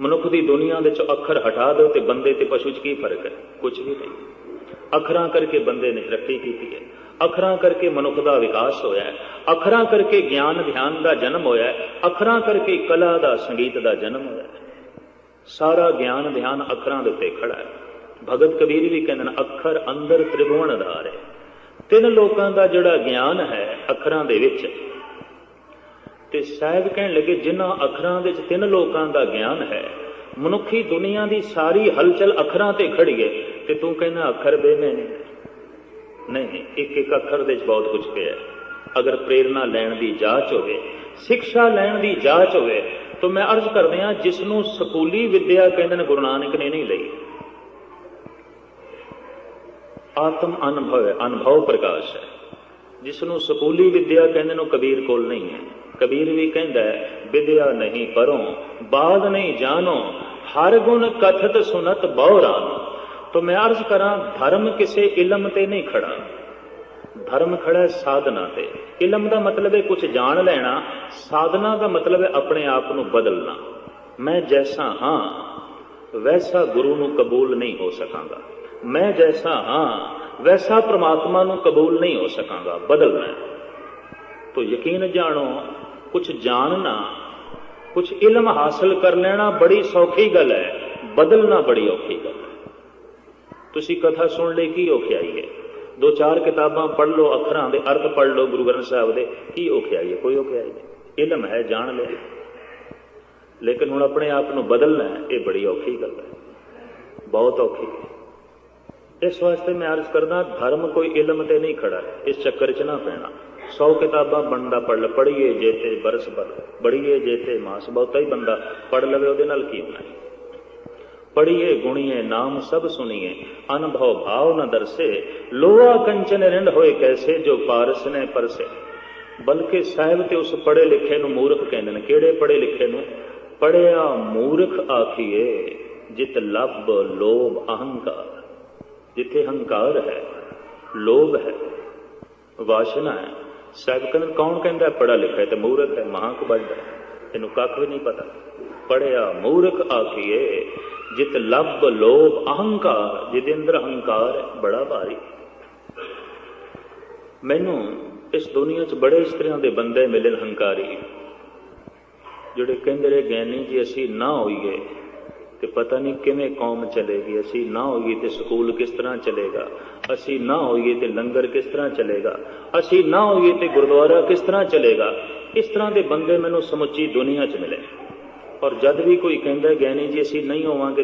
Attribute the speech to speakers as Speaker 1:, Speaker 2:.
Speaker 1: ਮਨੁੱਖ ਦੀ ਦੁਨੀਆ ਵਿੱਚ ਅੱਖਰ ਹਟਾ ਦਿਓ ਤੇ ਬੰਦੇ ਤੇ ਪਸ਼ੂ 'ਚ ਕੀ ਫ਼ਰਕ ਹੈ? ਕੁਝ ਵੀ ਨਹੀਂ। ਅੱਖਰਾਂ ਕਰਕੇ ਬੰਦੇ ਨੇ ਤਰੱਕੀ ਕੀਤੀ ਹੈ। ਅੱਖਰਾਂ ਕਰਕੇ ਮਨੁੱਖ ਦਾ ਵਿਕਾਸ ਹੋਇਆ ਹੈ। ਅੱਖਰਾਂ ਕਰਕੇ ਗਿਆਨ, ਧਿਆਨ ਦਾ ਜਨਮ ਹੋਇਆ ਹੈ। ਅੱਖਰਾਂ ਕਰਕੇ ਕਲਾ ਦਾ, ਸੰਗੀਤ ਦਾ ਜਨਮ ਹੋਇਆ ਹੈ। ਸਾਰਾ ਗਿਆਨ, ਧਿਆਨ ਅੱਖਰਾਂ ਦੇ ਉੱਤੇ ਖੜਾ ਹੈ। ਭਗਤ ਕਬੀਰ ਵੀ ਕਹਿੰਦੇ ਨੇ, ਅੱਖਰ ਅੰਦਰ ਤ੍ਰਿਭੁਵਨ ਆਧਾਰ ਹੈ। ਤਿੰਨ ਲੋਕਾਂ ਦਾ ਜਿਹੜਾ ਗਿਆਨ ਹੈ, ਅੱਖਰਾਂ ਦੇ ਵਿੱਚ ਤੇ ਸਾਹਿਬ ਕਹਿਣ ਲੱਗੇ ਜਿਨ੍ਹਾਂ ਅੱਖਰਾਂ ਵਿੱਚ ਤਿੰਨ ਲੋਕਾਂ ਦਾ ਗਿਆਨ ਹੈ, ਮਨੁੱਖੀ ਦੁਨੀਆ ਦੀ ਸਾਰੀ ਹਲਚਲ ਅੱਖਰਾਂ ਤੇ ਖੜੀ ਹੈ ਤੇ ਤੂੰ ਕਹਿੰਦਾ ਅੱਖਰ ਬੇਮੇ ਨੇ। ਨਹੀਂ, ਇੱਕ ਇੱਕ ਅੱਖਰ ਦੇ ਵਿੱਚ ਬਹੁਤ ਕੁਝ ਪਿਆ ਅਗਰ ਪ੍ਰੇਰਣਾ ਲੈਣ ਦੀ ਜਾਂਚ ਹੋਵੇ, ਸਿੱਖਿਆ ਲੈਣ ਦੀ ਜਾਂਚ ਹੋਵੇ, ਤਾਂ ਮੈਂ ਅਰਜ਼ ਕਰਦੇ ਹਾਂ ਜਿਸ ਨੂੰ ਸਕੂਲੀ ਵਿੱਦਿਆ ਕਹਿੰਦੇ ਨੇ ਗੁਰੂ ਨਾਨਕ ਨੇ ਨਹੀਂ ਲਈ। ਆਤਮ ਅਨੁਭਵ ਹੈ, ਅਨੁਭਵ ਪ੍ਰਕਾਸ਼ ਹੈ। ਜਿਸ ਨੂੰ ਸਕੂਲੀ ਵਿਦਿਆ ਕਹਿੰਦੇ ਨੇ ਕਬੀਰ ਕੋਲ ਨਹੀਂ ਹੈ। ਕਬੀਰ ਵੀ ਕਹਿੰਦਾ ਵਿਦਿਆ ਨਹੀਂ ਪਰੋਂ ਬਾਦ ਨਹੀਂ ਜਾਣੋ, ਹਰ ਗੁਣ ਕਥਤ ਸੁਨਤ ਬਹੁਰਾਨ ਤੋ ਮੈਂ ਅਰਜ਼ ਕਰਾਂ, ਧਰਮ ਕਿਸੇ ਇਲਮ ਤੇ ਨਹੀਂ ਖੜਾ। ਧਰਮ ਖੜਾ ਹੈ ਸਾਧਨਾ ਤੇ। ਇਲਮ ਦਾ ਮਤਲਬ ਹੈ ਕੁਝ ਜਾਣ ਲੈਣਾ, ਸਾਧਨਾ ਦਾ ਮਤਲਬ ਹੈ ਆਪਣੇ ਆਪ ਨੂੰ ਬਦਲਣਾ। ਮੈਂ ਜੈਸਾ ਹਾਂ, ਵੈਸਾ ਗੁਰੂ ਨੂੰ ਕਬੂਲ ਨਹੀਂ ਹੋ ਸਕਾਂਗਾ। ਮੈਂ ਜੈਸਾ ਹਾਂ ਵੈਸਾ ਪ੍ਰਮਾਤਮਾ ਨੂੰ ਕਬੂਲ ਨਹੀਂ ਹੋ ਸਕਾਂਗਾ, ਬਦਲਣਾ ਹੈ। ਤੋ ਯਕੀਨ ਜਾਣੋ ਕੁਝ ਜਾਣਨਾ ਕੁਝ ਇਲਮ ਹਾਸਲ ਕਰ ਲੈਣਾ ਬੜੀ ਸੌਖੀ ਗੱਲ ਹੈ, ਬਦਲਣਾ ਬੜੀ ਔਖੀ ਗੱਲ ਹੈ। ਤੁਸੀਂ ਕਥਾ ਸੁਣ ਲਈ, ਕੀ ਔਖਿਆਈ ਹੈ? ਦੋ ਚਾਰ ਕਿਤਾਬਾਂ ਪੜ੍ਹ ਲਓ, ਅੱਖਰਾਂ ਦੇ ਅਰਥ ਪੜ੍ਹ ਲਓ, ਗੁਰੂ ਗ੍ਰੰਥ ਸਾਹਿਬ ਦੇ, ਕੀ ਔਖਿਆਈ ਹੈ? ਕੋਈ ਔਖਿਆਈ ਨਹੀਂ। ਇਲਮ ਹੈ, ਜਾਣ ਲਿਆ ਲੇਕਿਨ ਹੁਣ ਆਪਣੇ ਆਪ ਨੂੰ ਬਦਲਣਾ ਇਹ ਬੜੀ ਔਖੀ ਗੱਲ ਹੈ। ਬਹੁਤ ਔਖੀ ਹੈ। ਇਸ ਵਾਸਤੇ ਮੈਂ ਅਰਜ਼ ਕਰਦਾ, ਧਰਮ ਕੋਈ ਇਲਮ ਤੇ ਨਹੀਂ ਖੜਾ ਇਸ ਚੱਕਰ 'ਚ ਨਾ ਪੈਣਾ। 100 ਕਿਤਾਬਾਂ ਬੰਦਾ ਪੜ੍ਹ ਲ ਜੇ ਤੇ ਬਰਸ ਬਰ ਬੜੀਏ ਜੇ ਤੇ ਮਾਸ ਬਹੁਤਾ ਹੀ ਬੰਦਾ ਪੜ੍ਹ ਲਵੇ, ਉਹਦੇ ਨਾਲ ਕੀ ਹੋਣਾ ਹੈ? ਪੜੀਏ ਗੁਣੀਏ, ਨਾਮ ਸਭ ਸੁਣੀਏ, ਅਨਭਵ ਭਾਵ ਨ ਦਰਸੇ, ਲੋਹਾ ਕੰਚਨ ਰਿੰਡ ਹੋਏ ਕੈਸੇ, ਜੋ ਪਾਰਸ ਨੇ ਪਰਸੇ। ਬਲਕਿ ਸਾਹਿਬ ਤੇ ਉਸ ਪੜੇ ਲਿਖੇ ਨੂੰ ਮੂਰਖ ਕਹਿੰਦੇ ਨੇ। ਕਿਹੜੇ ਪੜੇ ਲਿਖੇ ਨੂੰ? ਪੜਿਆ ਮੂਰਖ ਆਖੀਏ, ਜਿਤ ਲੱਭ ਲੋਭ ਅਹੰਕਾਰ। ਜਿੱਥੇ ਹੰਕਾਰ ਹੈ, ਲੋਭ ਹੈ, ਵਾਸ਼ਨਾ ਹੈ। ਸਾਹਿਬ ਕਹਿੰਦੇ, ਕੌਣ ਕਹਿੰਦਾ ਪੜਾ ਲਿਖਿਆ ਤੇ ਮੂਰਖ ਹੈ ਮਹਾਂ ਹੈ। ਇਹਨੂੰ ਕੱਖ ਵੀ ਨਹੀਂ ਪਤਾ। ਪੜਿਆ ਮੂਰਖ ਆਖੀਏ, ਜਿਤ ਲੱਭ ਲੋਭ ਅਹੰਕਾਰ, ਜਿਹਦੇ ਅੰਦਰ ਹੰਕਾਰ ਬੜਾ ਭਾਰੀ। ਮੈਨੂੰ ਇਸ ਦੁਨੀਆ 'ਚ ਬੜੇ ਇਸ ਤਰ੍ਹਾਂ ਦੇ ਬੰਦੇ ਮਿਲੇ ਹੰਕਾਰੀ। ਜਿਹੜੇ ਕਹਿੰਦੇ ਰਹੇ ਗਿਆਨੀ ਜੀ, ਅਸੀਂ ਨਾ ਹੋਈਏ। ਤੇ ਪਤਾ ਨਹੀਂ ਕਿਵੇਂ ਕੌਮ ਚਲੇਗੀ, ਅਸੀਂ ਨਾ ਹੋਈਏ ਤੇ ਸਕੂਲ ਕਿਸ ਤਰ੍ਹਾਂ ਚਲੇਗਾ, ਅਸੀਂ ਨਾ ਹੋਈਏ ਤੇ ਲੰਗਰ ਕਿਸ ਤਰ੍ਹਾਂ ਚਲੇਗਾ, ਅਸੀਂ ਨਾ ਹੋਈਏ ਤੇ ਗੁਰਦੁਆਰਾ ਕਿਸ ਤਰ੍ਹਾਂ ਚਲੇਗਾ, ਇਸ ਤਰ੍ਹਾਂ ਦੇ ਬੰਦੇ ਮੈਨੂੰ ਸਮੁੱਚੀ ਦੁਨੀਆ 'ਚ ਮਿਲੇ। ਔਰ ਜਦ ਵੀ ਕੋਈ ਕਹਿੰਦਾ ਗਿਆਨੀ ਜੀ, ਅਸੀਂ ਨਹੀਂ ਹੋਵਾਂਗੇ